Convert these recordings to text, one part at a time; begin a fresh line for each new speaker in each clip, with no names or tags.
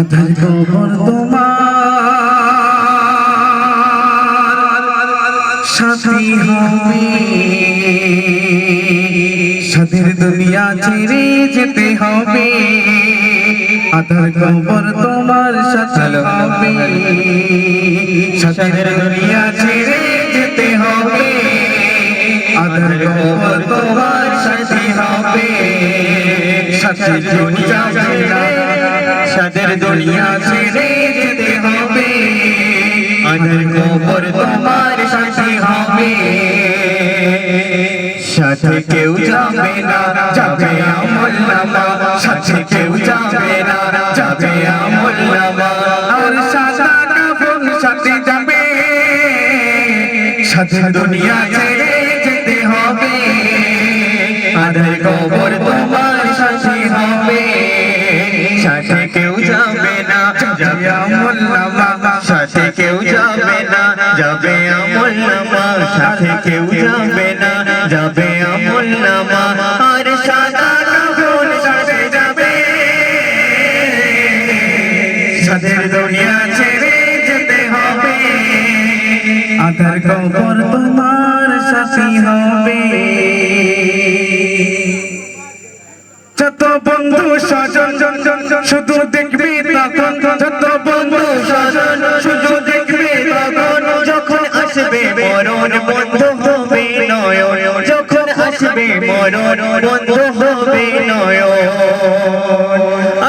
আধার কবর তোমার সাথী হবে। সাথের দুনিয়া ছেড়ে যেতে হবে। আধার কবর তোমার সাথে হবে। সাথের দুনিয়া ছেড়ে যেতে হবে। আধার কবর তোমার সাথে হবে। সাথে দুনিয়া ছেড়ে সাথের দুনিয়া ছেড়ে যেতে হবে। আধার কবর তোমার সাথে হবে। সাথে কেউ যাবে না, যাবে আমল নামা। সাথে কেউ যাবে না, যাবে আমল নামা। আর সাদা কাফন সাথে যাবে। সাথে দুনিয়া ছেড়ে যেতে হবে। আধার কবর যাবে আমল নামা সাথে কেউ যাবে না। যাবে আমল নামা আর সাদা কাফন সাথে যাবে। দুনিয়া ছেড়ে যেতে হবে। আধার কবর তোমার সাথী হবে। যত বন্ধু স্বজন, শুধু দেখবে তখন, যত বন্ধু স্বজন, শুধু মরণ বন্ধ হবে নয়ন যখন আসবে মরণ বন্ধ হবে নয়ন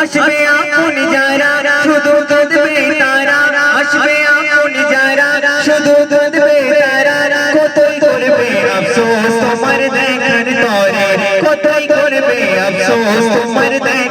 আসবে আপন যারা, শুধু কাঁদবে তারা। আসবে আপন যারা, শুধু কাঁদবে তারা। কতই করবে আফসোস তোমার দেখার তরে, কতই করবে আফসোস তোমার দেখার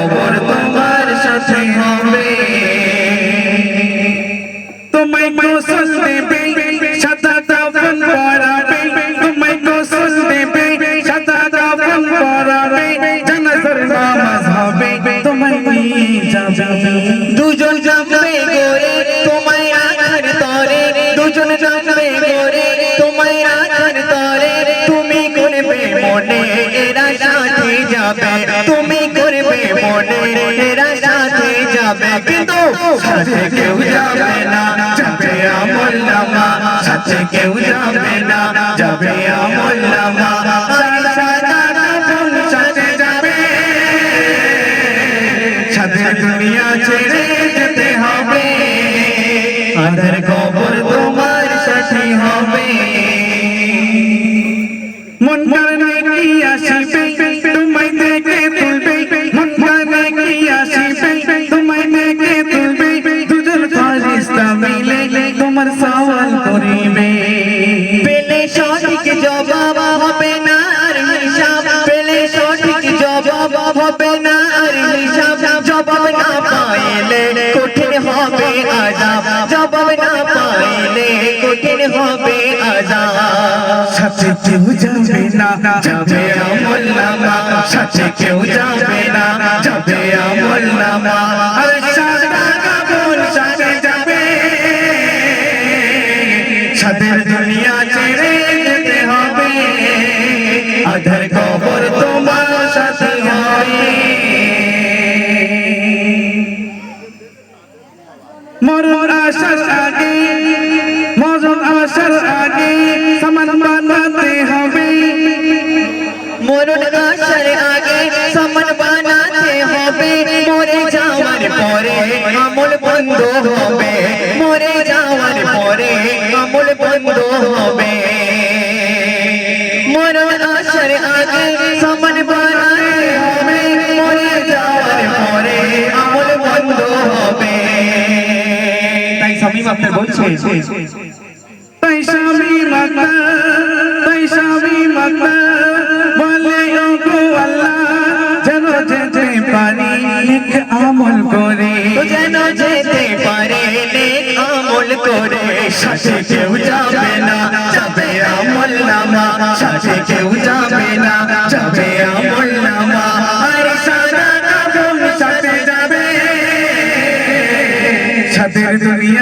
দুজন যাবে গোরে তোমায় রাখার তরে। দুজন যাবে গোরে তোমায় রাখার তরে। তুমি করবে মনে, এরা সাথে যাবে। তুমি করবে মনে, এরা সাথে যাবে। কিন্তু
সাথে কেউ যাবে না, যাবে আমল সাথে কেউ যাবে না, যাবে আমল সাথে দুনিয়া ছেড়ে যেতে হবে আধার কবর তোমার সাথে হবে মন কানে কি আসিবে তোমায় দেখে তুলবে মন কানে কি আসিবে তোমায় দেখে তুলবে দুজন ফারিস্তা মিলে তোমার সওয়াল সাথে কেউ যাবে না, যাবে আমল নামা। সাথে কেউ যাবে না, যাবে আমল নামা। সাদের দুনিয়া ছেড়ে যেতে হবে। আধার মরণ আসার আগে সমান বানাতে হবে।
মরে যাওয়ার পরে আমল বন্ধ হবে। মরে যাওয়ার পরে আমল বন্ধ হবে। মরণ আসার আগে সমান বানাতে হবে। মরে যাওয়ার পরে আমল বন্ধ হবে।
তাই স্বামী আপনার বলছে
আমল করে।
যেন যেতে পারে আমল করে। সাথে কেউ যাবে না যাবে আমল নামা। সাথে কেউ যাবে না যাবে আমল নামা। আর সাথে যাবে।
সাথের দুনিয়া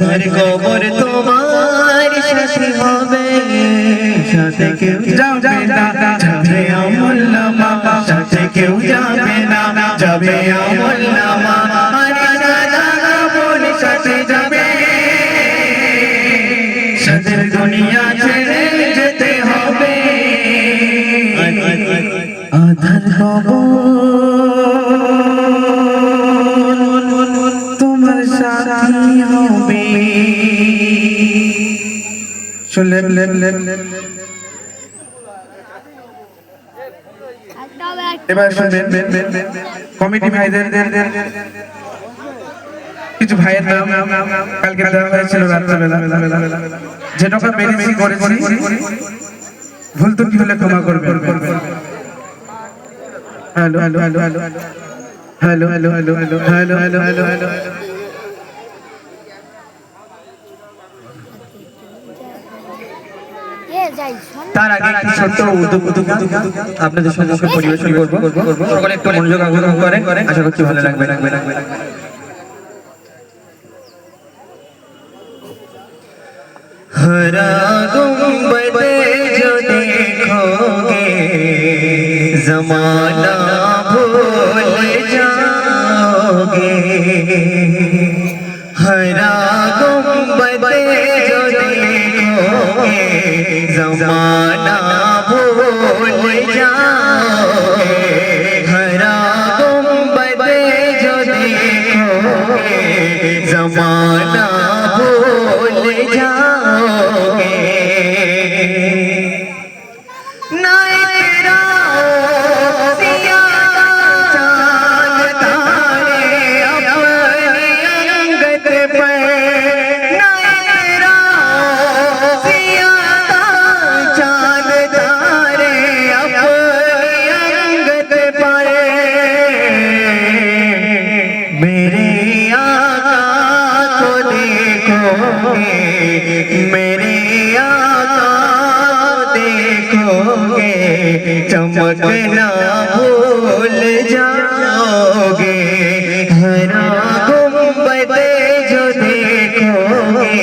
আধার কবর তোমার সাথে হবে। সাথে কেউ যাবে না। যাবে আমল নামা সাথে কেউ যাবে না। যাবে আমল নামা দুনিয়া ছেড়ে
শুনলেন এবার শুনবেন কমিটি ভাইদের কিছু ভাইয়ের নাম কালকে দেওয়া হয়েছিল রাত্রেবেলা যেটা মেরেছি করেছি ভুল ত্রুটি হলে ক্ষমা করবেন hello hello hello hello hello hello hello hello
hello hello hello
তার আগে একটি ছোট্ট উদ্যোগ উদ্যোগ আপনাদের সম্মুখে পরিবেশন করব সকলে একটু মনোযোগ আকর্ষণ করেন আশা করছি ভালো লাগবে লাগবে লাগবে লাগবে
हरा गुम्बद जो देखोगे जमाना जमाना भूल जाओगे मेरे आका देखोगे चमकना भूल जाओगे। हरा गुंबद जो देखोगे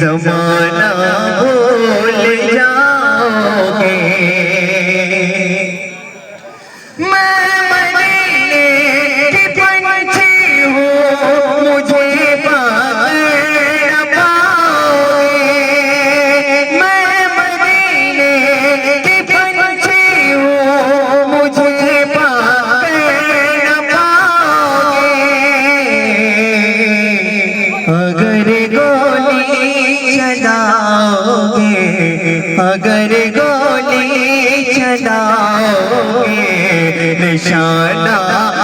जमाना अगर गोली चलाओगे निशाना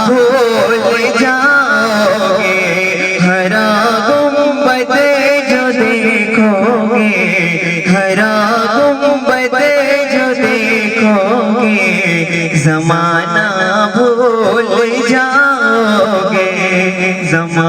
भूल जाओगे हरा गुम्बद जो देखोगे हरा गुम्बद जो देखोगे जमाना भूल जाओगे जमाना